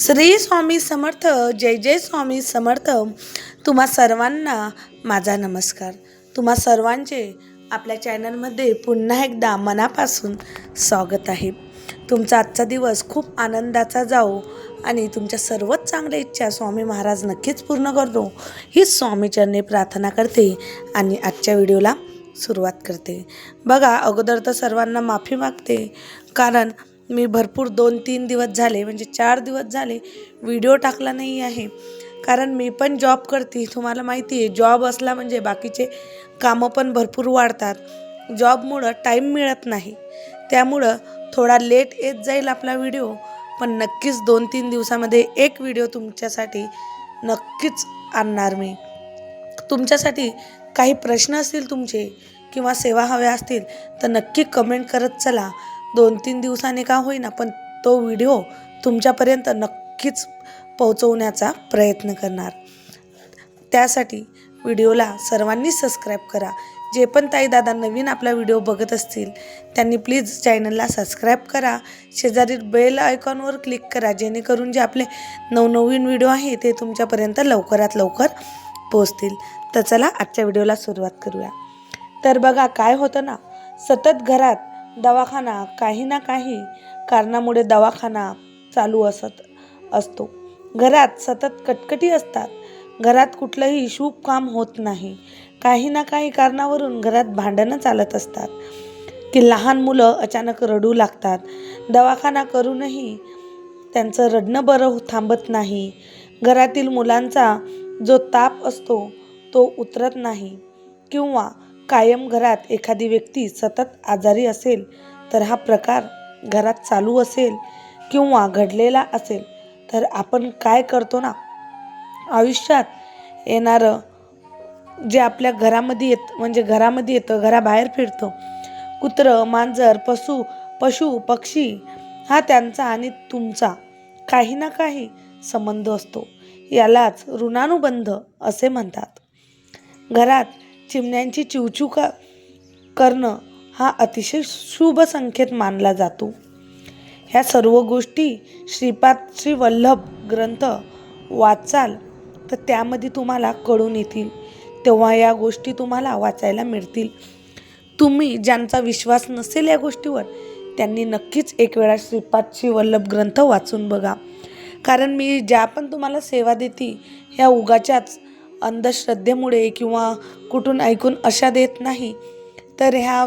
श्री स्वामी समर्थ जय जय स्वामी समर्थ. तुम्हा सर्वांना माझा नमस्कार. तुम्हा सर्वांचे आपल्या चॅनलमध्ये पुन्हा एकदा मनापासून स्वागत आहे. तुमचा आजचा दिवस खूप आनंदाचा जाओ आणि तुमच्या सर्वच चांगल्या इच्छा स्वामी महाराज नक्कीच पूर्ण करतो. ही स्वामीचरणी प्रार्थना करते आणि आजच्या व्हिडिओला सुरुवात करते. बघा अगोदर तर सर्वांना माफी मागते कारण मी भरपूर दोन तीन दिवस झाले म्हणजे चार दिवस झाले व्हिडिओ टाकला नाही आहे. कारण मी पण जॉब करते तुम्हाला माहिती आहे जॉब असला म्हणजे बाकीचे कामं पण भरपूर वाढतात. जॉबमुळं टाईम मिळत नाही. त्यामुळं थोडा लेट येत जाईल आपला व्हिडिओ पण नक्कीच दोन तीन दिवसामध्ये एक व्हिडिओ तुमच्यासाठी नक्कीच आणणार मी. तुमच्यासाठी काही प्रश्न असतील तुमचे किंवा सेवा हव्या असतील तर नक्की कमेंट करत चला. दोन तीन दिवसांनी का होईना पण तो व्हिडिओ तुमच्यापर्यंत नक्कीच पोहोचवण्याचा प्रयत्न करणार. त्यासाठी व्हिडिओला सर्वांनी सबस्क्राईब करा. जे पण ताई दादा नवीन आपला व्हिडिओ बघत असतील त्यांनी प्लीज चॅनलला सबस्क्राईब करा. शेजारील बेल आयकॉनवर क्लिक करा जेणेकरून जे आपले नवनवीन व्हिडिओ आहे ते तुमच्यापर्यंत लवकरात लवकर पोचतील तर चला आजच्या व्हिडिओला सुरुवात करूया. तर बघा काय होतं ना सतत घरात दवाखाना काही ना काही कारणामुळे दवाखाना चालू असत असतो. घरात सतत कटकटी असतात. घरात कुठलंही शुभ काम होत नाही. काही ना काही कारणावरून घरात भांडणं चालत असतात. की लहान मुलं अचानक रडू लागतात. दवाखाना करूनही त्यांचं रडणं बरं थांबत नाही. घरातील मुलांचा जो ताप असतो तो उतरत नाही. किंवा कायम घरात एखादी व्यक्ती सतत आजारी असेल तर हा प्रकार घरात चालू असेल किंवा घडलेला असेल तर आपण काय करतो ना? आयुष्यात येणारं जे आपल्या घरामध्ये येत म्हणजे घरामध्ये येतं घराबाहेर फिरतं कुत्रं मांजर पशु पशु पक्षी हा त्यांचा आणि तुमचा काही ना काही संबंध असतो. यालाच ऋणानुबंध असे म्हणतात. घरात चिमण्यांची चिवचिवका करणं हा अतिशय शुभ संकेत मानला जातो. ह्या सर्व गोष्टी श्रीपाद श्री वल्लभ ग्रंथ वाचाल तर त्यामध्ये तुम्हाला कळून येतील. तेव्हा या गोष्टी तुम्हाला वाचायला मिळतील. तुम्ही ज्यांचा विश्वास नसेल या गोष्टीवर त्यांनी नक्कीच एक वेळा श्रीपाद श्री वल्लभ ग्रंथ वाचून बघा. कारण मी ज्या पण तुम्हाला सेवा देते ह्या उगाच्याच अंधश्रद्धेमुळे किंवा कुठून ऐकून अशा देत नाही. तर ह्या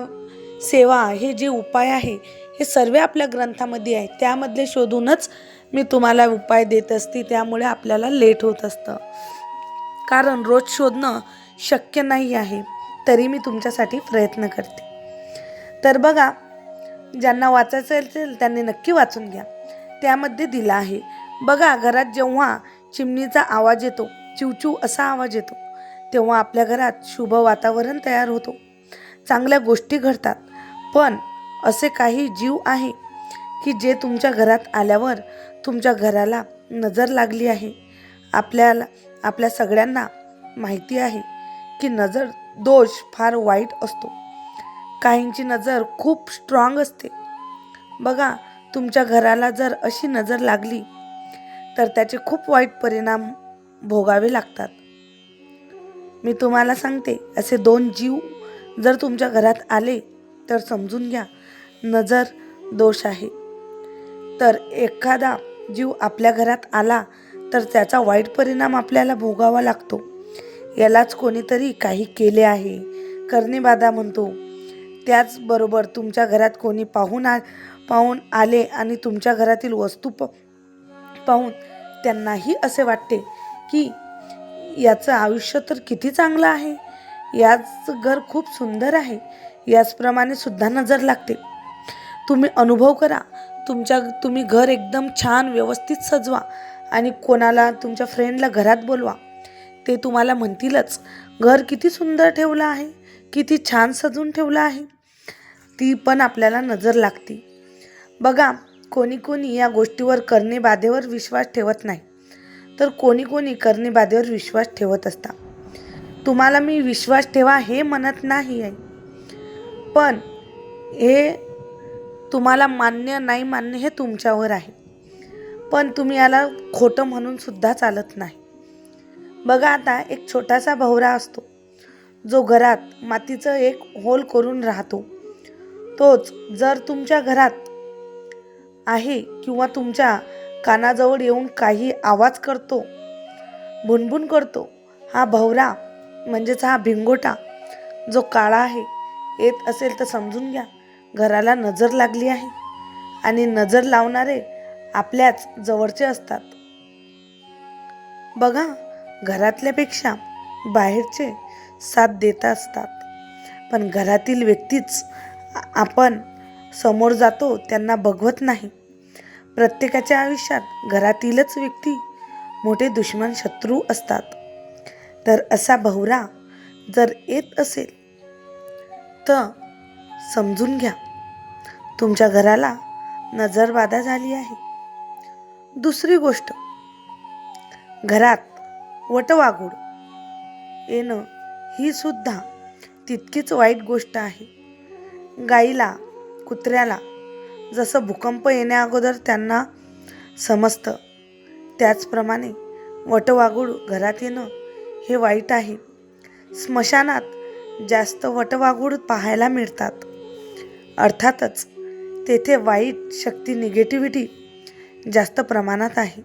सेवा हे जे उपाय आहे हे सर्व आपल्या ग्रंथामध्ये आहे. त्यामधले शोधूनच मी तुम्हाला उपाय देत असते त्यामुळे आपल्याला लेट होत असतं. कारण रोज शोधणं शक्य नाही आहे तरी मी तुमच्यासाठी प्रयत्न करते. तर बघा ज्यांना वाचायचं असेल त्यांनी नक्की वाचून घ्या. त्यामध्ये दिला आहे बघा घरात जेव्हा चिमणीचा आवाज येतो चिवचिव असा आवाज येतो. तेव्हा आपल्या घरात शुभ वातावरण तयार होतो. चांगल्या गोष्टी घडतात. पण असे काही जीव आहे की जे तुमच्या घरात आल्यावर तुमच्या घराला नजर लागली आहे. आपल्याला आपल्या सगळ्यांना माहिती आहे की नजर दोष फार वाईट असतो. काहींची नजर खूप स्ट्रॉंग असते. बघा तुमच्या घराला जर अशी नजर लागली तर त्याचे खूप वाईट परिणाम भोगावे लागतात. मी तुम्हाला सांगते असे दोन जीव जर तुमच्या घरात आले तर समजून घ्या नजर दोष आहे. तर एखादा जीव आपल्या घरात आला तर त्याचा वाईट परिणाम आपल्याला भोगावा लागतो. यालाच कोणीतरी काही केले आहे करणेबाधा म्हणतो. त्याचबरोबर तुमच्या घरात कोणी पाहून आ पाहून आले आणि तुमच्या घरातील वस्तू प पाहून त्यांनाही असे वाटते की याचं आयुष्य तर किती चांगलं आहे? याच घर खूप सुंदर आहे. याचप्रमाणे सुद्धा नजर लागते. तुम्ही अनुभव करा. तुमच्या तुम्ही घर एकदम छान व्यवस्थित सजवा आणि कोणाला तुमच्या फ्रेंडला घरात बोलवा. ते तुम्हाला म्हणतीलच घर किती सुंदर ठेवलं आहे. किती छान सजून ठेवलं आहे. ती पण आपल्याला नजर लागते. बघा कोणी कोणी या गोष्टीवर करणे बाधेवर विश्वास ठेवत नाही. तर कोणी कोणी करणे बाधेवर विश्वास ठेवत असता. तुम्हाला मी विश्वास ठेवा हे म्हणत नाही आहे. पण हे तुम्हाला मान्य नाही मान्य हे तुमच्यावर आहे. पण तुम्ही याला खोटं म्हणून सुद्धा चालत नाही. बघा आता एक छोटासा भवरा असतो. जो घरात मातीचं एक होल करून राहतो. तोच जर तुमच्या घरात आहे किंवा तुमच्या कानाजवळ येऊन काही आवाज करतो भुनभुन करतो. हा भवरा म्हणजेच हा भिंगोटा जो काळा आहे येत असेल तर समजून घ्या. घराला नजर लागली आहे आणि नजर लावणारे आपल्याच जवळचे असतात. बघा घरातल्यापेक्षा बाहेरचे साथ देत असतात. पण घरातील व्यक्तीच आपण समोर जातो त्यांना बघवत नाही. प्रत्येकाच्या आयुष्यात घरातीलच व्यक्ती मोठे दुश्मन शत्रू असतात. तर असा भवरा जर येत असेल तर समजून घ्या. तुमच्या घराला नजरबाधा झाली आहे. दुसरी गोष्ट घरात वटवाघूळ येणं ही सुद्धा तितकीच वाईट गोष्ट आहे. गाईला कुत्र्याला जसं भूकंप येण्या अगोदर त्यांना समजतं. त्याचप्रमाणे वटवाघूळ घरात येणं हे वाईट आहे. स्मशानात जास्त वटवाघूळ पाहायला मिळतात. अर्थातच तेथे वाईट शक्ती निगेटिव्हिटी जास्त प्रमाणात आहे.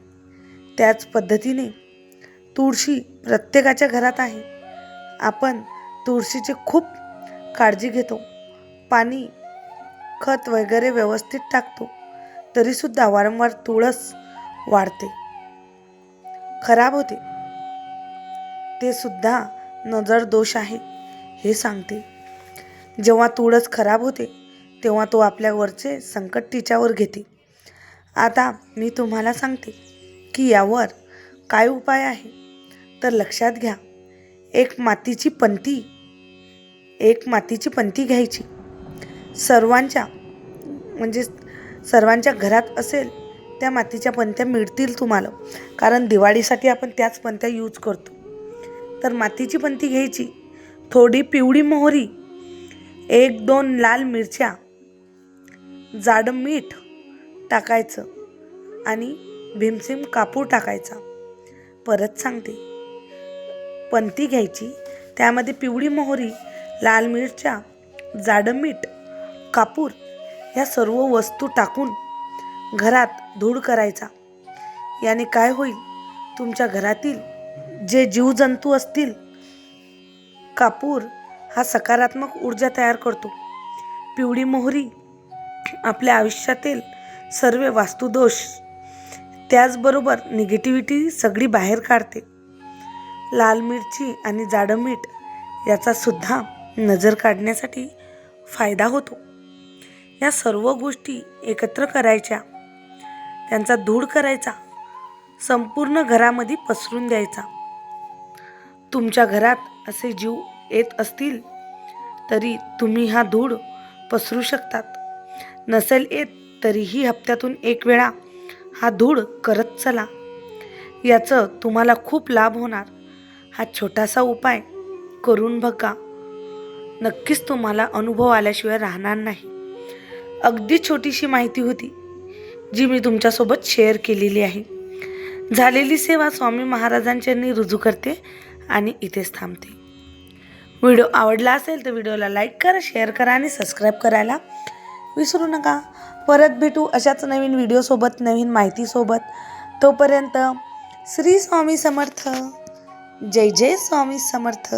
त्याच पद्धतीने तुळशी प्रत्येकाच्या घरात आहे. आपण तुळशीची खूप काळजी घेतो. पाणी खत वगैरे व्यवस्थित टाकतो तरीसुद्धा वारंवार तुळस वाढते. खराब होते. ते सुद्धा नजर दोष आहे हे सांगते. जेव्हा तुळस खराब होते तेव्हा तो आपल्यावरचे संकट तिच्यावर घेते. आता मी तुम्हाला सांगते की यावर काय उपाय आहे तर लक्षात घ्या. एक मातीची पंती एक मातीची पंती घ्यायची. सर्वांच्या म्हणजे सर्वांच्या घरात असेल त्या मातीच्या पणत्या मिळतील तुम्हाला. कारण दिवाळीसाठी आपण त्याच पणत्या यूज करतो. तर मातीची पणती घ्यायची. थोडी पिवळी मोहरी एक दोन लाल मिरच्या जाडं मीठ टाकायचं आणि भीमसेम कापूर टाकायचा. परत सांगते. पणती घ्यायची. त्यामध्ये पिवळी मोहरी लाल मिरच्या जाडं मीठ कापूर या सर्व वस्तू टाकून घरात धूळ करायचा. याने काय होईल? तुमच्या घरातील जे जीवजंतू असतील कापूर हा सकारात्मक ऊर्जा तयार करतो. पिवळी मोहरी आपल्या आयुष्यातील सर्व वास्तुदोष त्याचबरोबर निगेटिव्हिटी सगळी बाहेर काढते. लाल मिरची आणि जाडं मीठ याचा सुद्धा नजर काढण्यासाठी फायदा होतो. या सर्व गोष्टी एकत्र करायच्या. त्यांचा धूळ करायचा. संपूर्ण घरामध्ये पसरून द्यायचा. तुमच्या घरात असे जीव येत असतील तरी तुम्ही हा धूळ पसरू शकतात. नसेल येत तरीही हप्त्यातून एक वेळा हा धूळ करत चला. याचं तुम्हाला खूप लाभ होणार. हा छोटासा उपाय करून बघा. नक्कीच तुम्हाला अनुभव आल्याशिवाय राहणार नाही. अगदी छोटीशी माहिती होती जी मी तुमच्यासोबत शेअर केलेली आहे. झालेली सेवा स्वामी महाराजांच्यांनी रुजू करते आणि इथेच थांबते. व्हिडिओ आवडला असेल तर व्हिडिओला लाईक करा शेअर करा आणि सबस्क्राईब करायला विसरू नका. परत भेटू अशाच नवीन व्हिडिओसोबत नवीन माहितीसोबत तोपर्यंत श्री स्वामी समर्थ जय जय स्वामी समर्थ.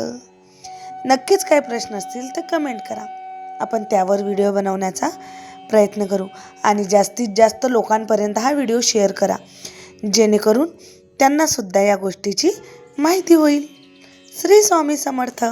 नक्कीच काही प्रश्न असतील तर कमेंट करा. आपण त्यावर व्हिडिओ बनवण्याचा प्रयत्न करू आणि जास्तीत जास्त लोकांपर्यंत हा व्हिडिओ शेअर करा. जेणेकरून त्यांनासुद्धा या गोष्टीची माहिती होईल. श्री स्वामी समर्थ.